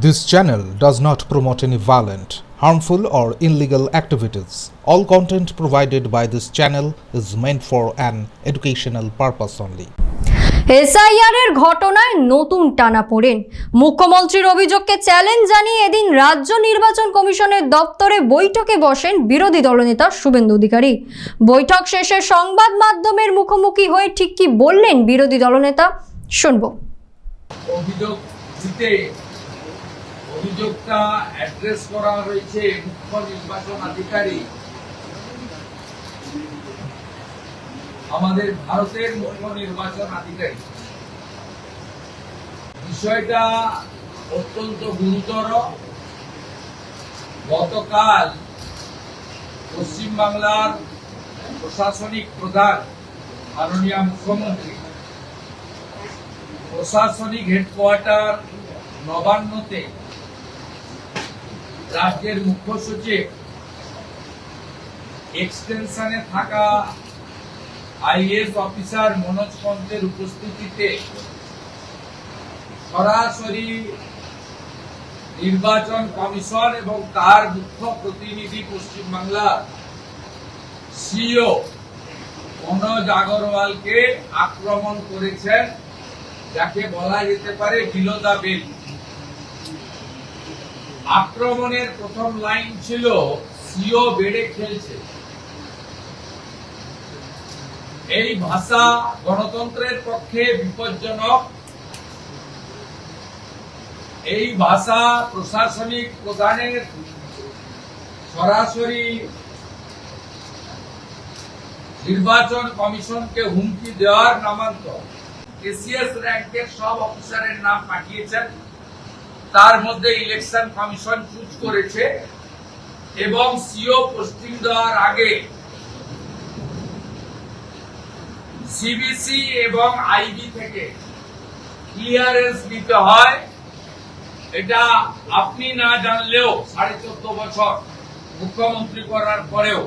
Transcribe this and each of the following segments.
This channel does not promote any violent, harmful, or illegal activities. All content provided by this channel is meant for an educational purpose only. S I ঘটনায় নতুন টানা পড়েন মুখ্যমন্ত্রীর অভিযোগকে challenge জানিয়ে এদিন রাজ্য নির্বাচন কমিশনের দপ্তরে বৈঠকে বসেন বিরোধী দলনেতা শুভেন্দু অধিকারী বৈঠক শেষে সংবাদ মাধ্যমের মুখোমুখি হয়ে ঠিক কি বললেন বিরোধী দলনেতা শুনব অভিযোগ দিতে অভিযোগটা অ্যাড্রেস করা হয়েছে মুখ্য নির্বাচন আধিকারী আমাদের ভারতের মুখ্য নির্বাচন আধিকারী বিষয়টা অত্যন্ত গুরুতর। গতকাল পশ্চিমবাংলার প্রশাসনিক প্রধান, মাননীয় মুখ্যমন্ত্রী, প্রশাসনিক হেডকোয়ার্টার নবান্নতে রাজ্যের মুখ্য সচিব। এক্সটেনশনে থাকা আইএস অফিসার মনোজ পন্থের উপস্থিতিতে সরাসরি নির্বাচন কমিশন এবং তার মুখ্য প্রতিনিধি পশ্চিমবাংলার সিও মনোজ আগরওয়ালকে আক্রমণ করেছেন, যাকে বলা যেতে পারে বিলো দা বেল। আক্রমণের প্রথম লাইন ছিল, সিও বেড়ে খেলছে। এই ভাষা গণতন্ত্রের পক্ষে বিপজ্জনক। এই ভাষা প্রশাসনিক প্রধানের সরাসরি নির্বাচন কমিশনকে হুমকি দেওয়ার নামান্তর। এসিএস র্যাঙ্কের সব অফিসারের নাম পাঠিয়েছেন। তার মধ্যে ইলেকশন কমিশন চুজ করেছে এবং সিও পোস্টিং দেওয়ার আগে সিবিসি এবং আইবি থেকে ক্লিয়ারেন্স নিতে হয়। এটা আপনি না জানলেও সাড়ে চোদ্দ বছর মুখ্যমন্ত্রী করার পরেও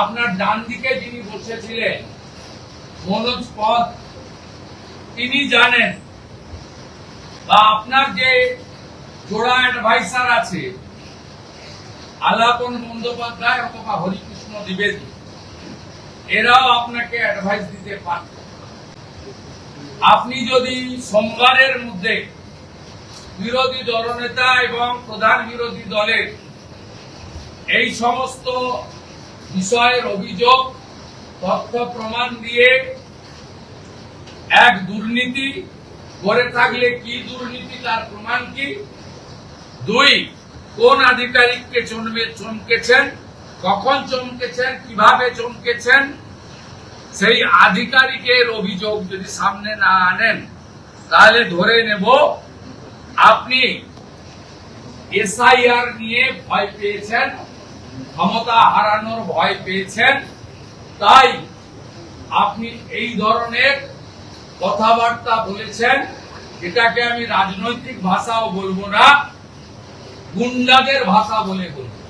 আপনার ডান দিকে যিনি বসেছিলেন, মনোজ পথ, তিনি জানেন বা আপনার যে জোড়া অ্যাডভাইসার আছে আলাপন বন্দ্যোপাধ্যায় অথবা হরিকৃষ্ণ দ্বিবেদী, এরাও আপনাকে অ্যাডভাইস দিতে আপনি যদি সোমবারের মধ্যে বিরোধী দলনেতা এবং প্রধান বিরোধী দলের এই সমস্ত বিষয়ের অভিযোগ, তথ্য প্রমাণ দিয়ে এক দুর্নীতি করে থাকলে কি দুর্নীতি তার প্রমাণ কি? দুই, কোন আধিকারিককে চমবে চমকেছেন? কখন চমকেছেন? কীভাবে চমকেছেন? সেই আধিকারিকের অভিযোগ যদি সামনে না আনেন, তাহলে ধরে নেব আপনি এসআইআর নিয়ে ভয় পেয়েছেন, ক্ষমতা হারানোর ভয় পেয়েছেন, তাই আপনি এই ধরনের কথাবার্তা বলেছেন এটাকে আমি রাজনৈতিক ভাষাও বলব না গুন্ডাদের ভাষা বলে বলব।